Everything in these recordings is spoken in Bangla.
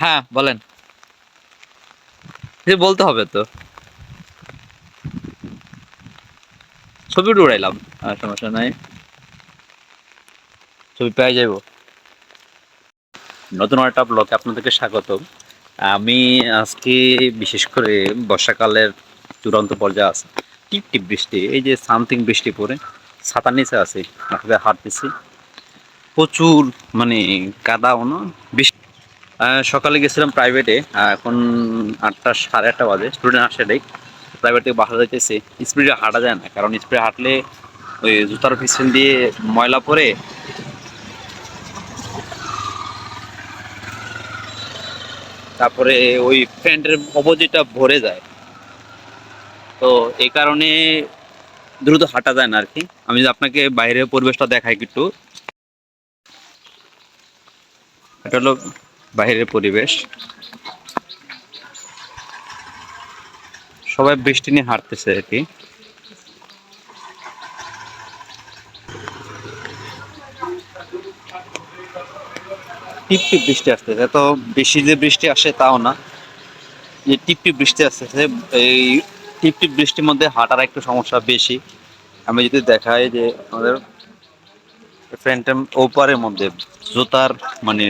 হ্যাঁ বলেন। বলতে হবে তো। ছবি উড়াইলাম সমস্যা নাই। ছবি পেয়ে যাইব। নতুন একটা ব্লগে আপনাদেরকে স্বাগত আমি আজকে বিশেষ করে বর্ষাকালের চূড়ান্ত পর্যায়ে আছে। টিপ টিপ বৃষ্টি, এই যে সামথিং বৃষ্টি পড়ে, ছাতার নিচে আছে হাঁটতেছি প্রচুর মানে কাদাও না, বৃষ্টি সকালে গেছিলাম প্রাইভেটে এখন আটটা সাড়ে আটটা বাজে স্টুডেন্ট আসে প্রাইভেট থেকে বাসা যাইতেছে স্পিডে হাঁটা যায় না, কারণ স্পিডে হাঁটলে ওই জুতার পিছন দিয়ে ময়লা পরে তারপরে ওই প্যান্টের অপোজিটটা ভরে যায়। তো এই কারণে দ্রুত হাঁটা যায় না আর কি আমি আপনাকে বাইরের পরিবেশটা দেখাই একটু। এটা হলো বাইরের পরিবেশ। সবাই বৃষ্টি নিয়ে হাঁটতেছে আর কি। টিপ টিপ বৃষ্টি আসতেছে, এত বেশি যে বৃষ্টি আসে তাও না। যে টিপ টিপ বৃষ্টি আসতেছে, এই টিপ টিপ বৃষ্টির মধ্যে হাঁটার একটু সমস্যা বেশি। আমি যদি দেখাই যে আমাদের ফ্রেন্টের ওপারের মধ্যে জুতার মানে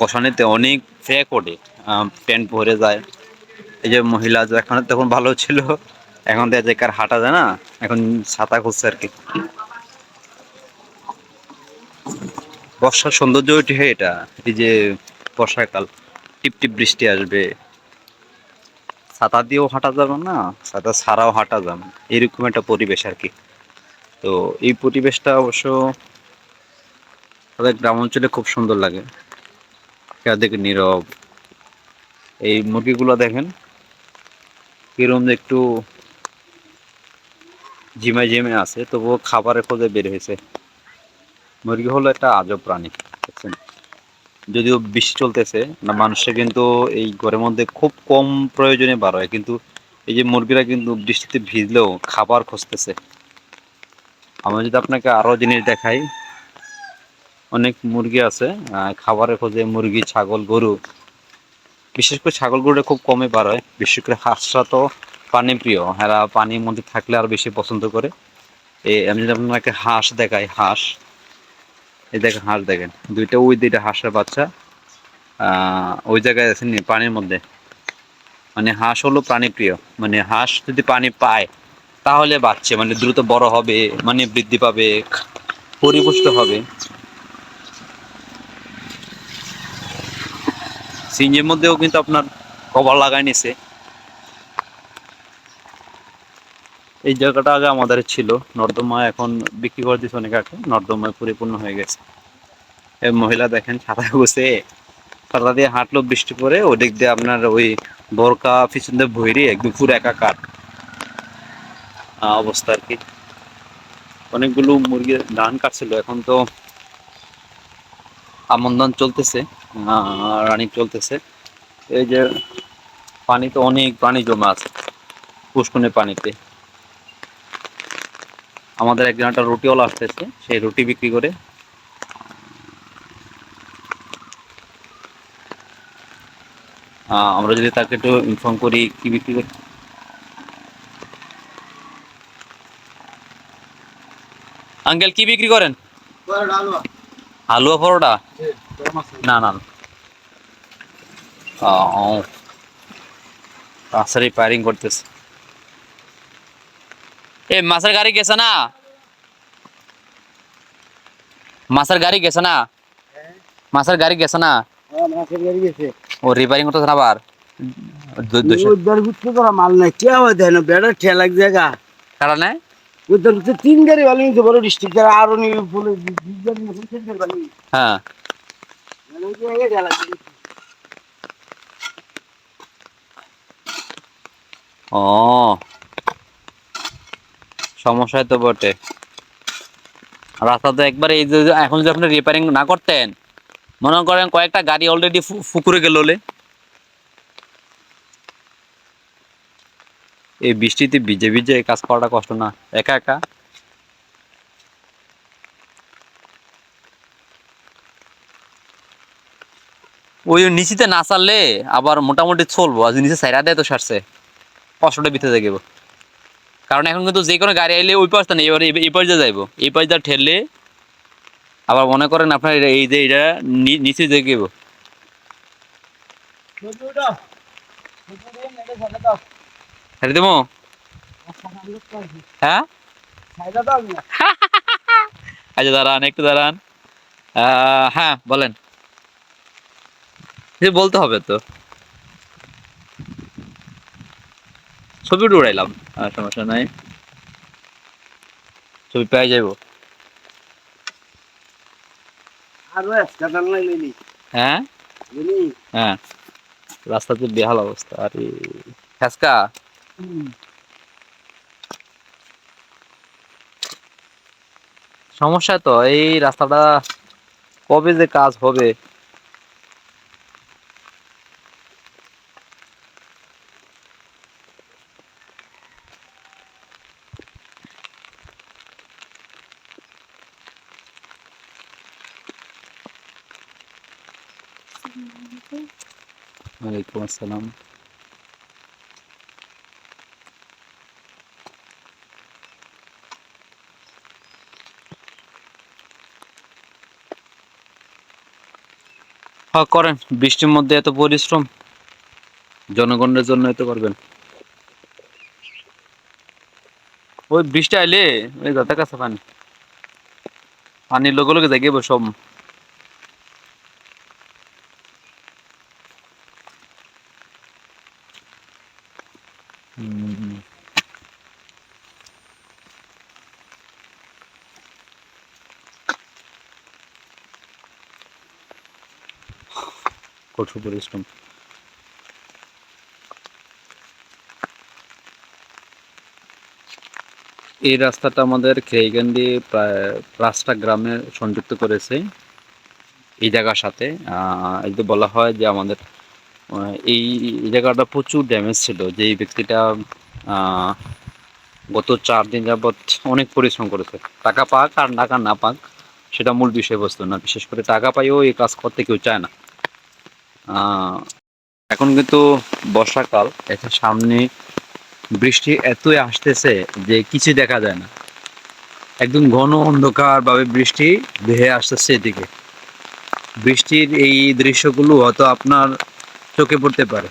গসানিতে অনেক ফ্যাক ওঠে। প্যান্ট ভরে যায়। এই যে মহিলা এখন তখন ভালো ছিল, এখন দেখা যায় কার হাঁটা যায় না, এখন ছাতা খুঁজছে আর কি। বর্ষার সৌন্দর্য ওইটি হয় এটা, এই যে বর্ষাকাল, টিপ টিপ বৃষ্টি আসবে। ছাতা দিয়েও হাঁটা যাবে না, ছাতা ছাড়াও হাঁটা যাবে এরকম একটা পরিবেশ আর কি। তো এই পরিবেশটা অবশ্য তাদের গ্রাম অঞ্চলে খুব সুন্দর লাগে। চারদিকে নীরব। এই মুরগিগুলো দেখেন, কিরম একটু ঝিমে ঝিমে আছে, তবুও খাবারের খোঁজে বের হয়েছে। মুরগি হলো একটা আজব প্রাণী বুঝছেন যদিও বৃষ্টি চলতেছে, না মানুষের কিন্তু এই ঘরের মধ্যে খুব কম প্রয়োজনে বার হয়, কিন্তু এই যে মুরগিরা কিন্তু বৃষ্টিতে ভিজলেও খাবার খুঁজতেছে। আমি যদি আপনাকে আরও জিনিস দেখাই অনেক মুরগি আছে খাবারের খোঁজে মুরগি, ছাগল, গরু। বিশেষ করে ছাগল, গরুটা খুব কমই বার হয়। বিশেষ করে হাঁসরা তো পানি প্রিয়, এরা পানির মধ্যে থাকলে আর বেশি পছন্দ করে। এই, আমি যদি আপনাকে হাঁস দেখাই, হাঁস। এই দেখেন, হাঁস দেখেন। দুইটা ওই দুইটা হাঁসের বাচ্চা ওই জায়গায় আছে পানির মধ্যে। মানে হাঁস হলো প্রাণী প্রিয়। মানে হাঁস যদি পানি পায়, তাহলে বাচ্চা মানে দ্রুত বড় হবে মানে বৃদ্ধি পাবে, পরিপুষ্ট হবে। সিঞ্জের মধ্যেও কিন্তু আপনার কভার লাগাই নিছে। এই জায়গাটা আগে আমাদের ছিল, নর্দমা এখন বিক্রি করে দিচ্ছে অনেক আগে নর্দমায় পরিপূর্ণ হয়ে গেছে। এই মহিলা দেখেন ছাতা বসে ছাতা দিয়ে হাঁটলো বৃষ্টি পরে, ওদিক দিয়ে আপনার ওই বরকা পিছন দিয়ে ভৈরি একদম পুরো একাকার অবস্থা আর কি। অনেকগুলো মুরগি ধান কাটছিল, এখন তো আমন ধান চলতেছে রানিং চলতেছে। এই যে পানিতে অনেক পানি জমা আছে পুষ্কনের পানিতে। আমাদের একজন একটা রুটিওয়ালা আসতেছে, সেই রুটি বিক্রি করে। আমরা যদি তাকে একটু ইনফর্ম করি কি বিক্রি করি আঙ্কেল, কি বিক্রি করেন? হালুয়া পরোটা? না না ও ফায়ারিং করতেছে। এ মাছের গাড়ি গেছে না? মাছের গাড়ি গেছে না? মাছের গাড়ি গেছে না? ও রিপেয়ারিং করতেছে না আবার? মাল নাই। কে হয় দেয় না বেড়া ঠেলা এক জায়গা। কারণ উদ্ধার তিন গাড়ি ভালো নিতে বড় ডিস্ট্রিক্ট যারা আরও নিয়ে বলে তিন গাড়ি হ্যাঁ। মানে। ও। সমস্যায় তো বটে। রাস্তা তো একবার এই যে যে এখন যদি আপনি রিপেয়ারিং না করতেন মনে করেন কয়েকটা গাড়ি অলরেডি ফুকুরে গেল এই বৃষ্টিতে ভিজে ভিজে কাজ করাটা কষ্ট না একা একা ওই নিচিতে না চাললে আবার মোটামুটি চলবো আর নিচে সাইরা দেয় তো সারছে কষ্টটা বিতে যাইব কারণ এখন কিন্তু যে কোনো গাড়ি আইলে ওই পাশটা নেই এবার এই পাশ দিয়ে যাইবো এই পাশ দিয়ে ঠেললে আবার মনে করেন আপনার এই যে এটা নিচে দেখব ছেড়ে দাও। দেবো? হ্যাঁ। আচ্ছা দাঁড়ান একটু দাঁড়ান। হ্যাঁ বলেন। বলতে হবে তো। ছবিটা উড়াইলাম। সমস্যা নাই। ছবি পেয়ে যাইব। দাম হ্যাঁ। হ্যাঁ। রাস্তাতে বেহাল অবস্থা। আরে ফ্যাসকা। সমস্যা তো এই রাস্তাটা কবে যে কাজ হবে? ওয়ালাইকুম আসসালাম। হ্যাঁ করেন। বৃষ্টির মধ্যে এত পরিশ্রম, জনগণের জন্য এত করবেন। ওই বৃষ্টি আইলে, ওই দাদার কাছে পানি। পানির লোকে লোকে দেখে সব। হুম। কঠোর পরিশ্রম এই রাস্তাটা আমাদের খেইগান্ডি প্রায় পাঁচটা গ্রামে সংযুক্ত করেছে। এই জায়গার সাথে এই বলা হয় যে আমাদের এই জায়গাটা প্রচুর ড্যামেজ ছিল, যে এই ব্যক্তিটা গত চার দিন যাবৎ অনেক পরিশ্রম করেছে। টাকা পাক আর টাকা না পাক, সেটা মূল বিষয়বস্তু না। বিশেষ করে টাকা পাইও এই কাজ করতে কেউ চায় না। এখন কিন্তু বর্ষাকাল এটা সামনে বৃষ্টি এতই আসতেছে যে কিছু দেখা যায় না। একদম ঘন অন্ধকারভাবে বৃষ্টি ধেয়ে আসতেছে এদিকে। বৃষ্টির এই দৃশ্যগুলো হয়তো আপনার চোখে পড়তে পারে।